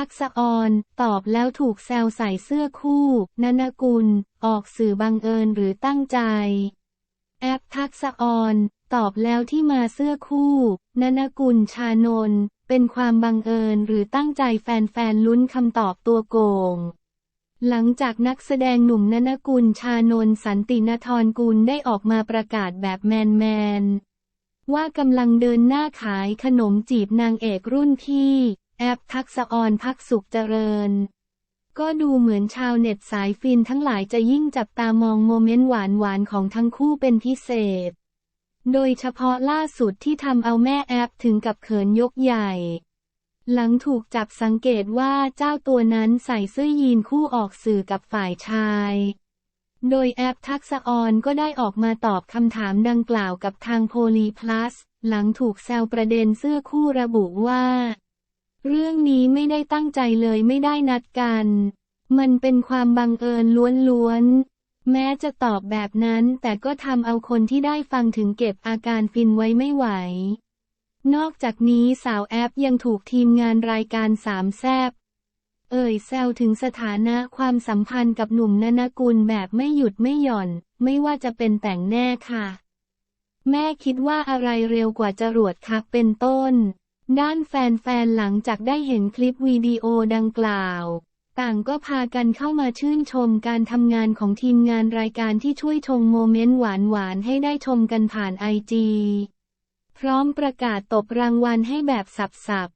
ทักษะออน ตอบแล้วถูกแซวใส่เสื้อคู่นนกุล ออกสื่อบังเอิญหรือตั้งใจ แอปทักษะออน ตอบแล้วที่มาเสื้อคู่นนกุลชานนเป็นความบังเอิญหรือตั้งใจแฟนๆลุ้นคำตอบตัวโกงหลังจากนักแสดงหนุ่มนนกุลชานนสันตินทรกุลได้ออกมาประกาศแบบแมนๆว่ากำลังเดินหน้าขายขนมจีบนางเอกรุ่นพี่ แอปทักษะออนพักสุขเจริญ ก็ดูเหมือนชาวเน็ตสายฟินทั้งหลายจะยิ่งจับตามองโมเมนต์หวานๆของทั้งคู่เป็นพิเศษ โดยเฉพาะล่าสุดที่ทำเอาแม่แอปถึงกับเขินยกใหญ่ หลังถูกจับสังเกตว่าเจ้าตัวนั้นใส่เสื้อยีนคู่ออกสื่อกับฝ่ายชาย โดยแอปทักษะออนก็ได้ออกมาตอบคำถามดังกล่าวกับทางโพลีพลัส หลังถูกแซวประเด็นเสื้อคู่ระบุว่า เรื่องนี้ไม่ได้ตั้งใจเลยไม่ได้นัดกัน มันเป็นความบังเอิญล้วนๆ แม้จะตอบแบบนั้นแต่ก็ทำเอาคนที่ได้ฟังถึงเก็บอาการฟินไว้ไม่ไหว นอกจากนี้สาวแอปยังถูกทีมงานรายการสามแซบเอ่ยแซวถึงสถานะความสัมพันธ์กับหนุ่มนนกุลแบบไม่หยุดไม่หย่อน ไม่ว่าจะเป็นแต่งแน่ค่ะ แม่คิดว่าอะไรเร็วกว่าจรวดครับเป็นต้น ด้านแฟนๆหลังจากได้เห็นคลิปวิดีโอดังกล่าว ต่างก็พากันเข้ามาชื่นชมการทำงานของทีมงานรายการที่ช่วยชงโมเมนต์หวานๆให้ได้ชมกันผ่านไอจีพร้อมประกาศตบรางวัลให้แบบสับ